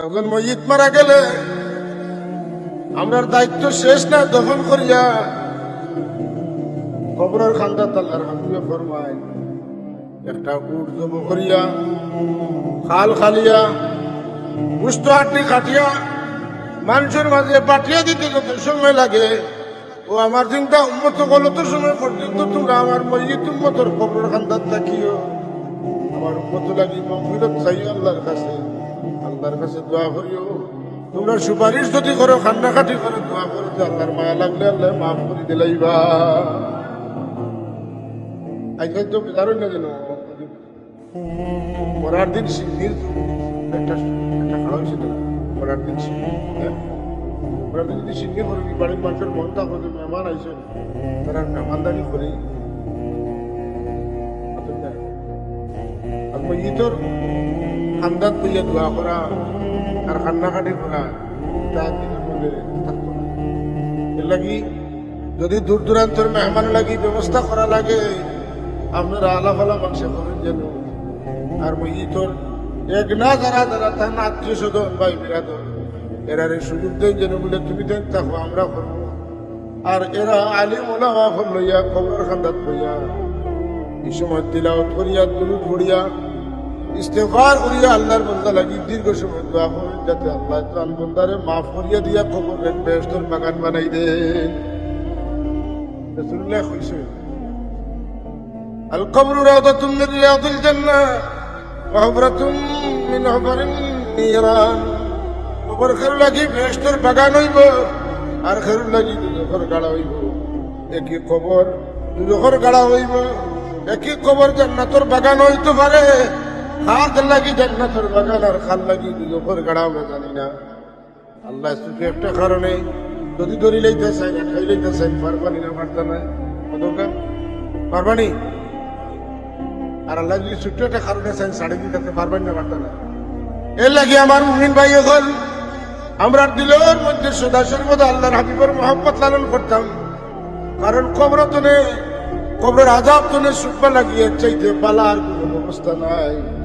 একজন মসজিদ মারা গেলে আমরার দায়িত্ব শেষ না করিয়া কবরের খান্দা তাল্লার ফরমায়, একটা জব করিয়া, খাল খালিয়া পুষ্ট হাটি কাটিয়া, মানুষের মাঝে পাঠিয়ে দিতে যত সময় লাগে, ও আমার চিন্তা উন্মত গলত সময় পর্যন্ত তোমরা আমার মসজিদ উন্মতর কবরের খান্দার থাকিও। আমার উন্মত লাগি চাই আল্লাহর কাছে। আল্লাহর কাছে দোয়া করিও। তোমরা সুপারিশ যদি করো খান্নাখাটি করে, দোয়া করো যে আল্লাহর মায়া লাগলে আল্লাহ মাফ করে দিলাইবা আজকাল তো বেজারই না যেন? দিন দিন হ্যাঁ? দিন যদি কি মন মেহমান আইসেন তারা মেহমানদারি করে। আর মই খান্দাত বইয়া দোয়া করা, আর কান্নাকাটি করা লাগি যদি দূর দূরান্তর মেহমান লাগি ব্যবস্থা করা লাগে, আপনারা আলা ফালা মানুষে করেন যেন। আর মই ঈদর এক না যারা যারা তার আত্মীয় স্বজন ভাই বিরাদর এরারে সুযোগ দেন যেন বলে তুমি দেন থাকো, আমরা করব। আর এরা আলিম ওলামা লইয়া খবর খান্দাত লইয়া এই সময় তিলাওয়াত করিয়া, দুরুদ পড়িয়া ইস্তেফার করিয়া আল্লাহর বন্দা লাগি দীর্ঘ সময় দোয়া করেন যাতে আল্লাহ তাল বন্দারে মাফ করিয়া দিয়া খবর নেন বাগান বানাই দে। রসুল্লাহ কইছে আল কবরু রাউদাতুন মিন রিয়াদিল জান্নাহ ওয়া হুবরাতুন মিন হুবরিন নিরান কবর খের লাগি বেহস্তর বাগান হইব, আর খের লাগি দুজখর গাড়া হইব। একই কবর দুজখর গাড়া হইব, একই কবর জান্নাতর বাগান হইতে পারে। লাগি আর খাল লাগি জানি না। আল্লাহ একটা লইতে খাই আর একটা কারণে সাড়ে পারবেন না, আমার আমরা দিলের মধ্যে সদা সর্বদা আল্লাহর হাবিবর মোহাম্মত লালন করতাম। কারণ কবর তনে, কবরের আজাব তনে সুখবা লাগিয়ে চাইতে পালার কোনো ব্যবস্থা নাই।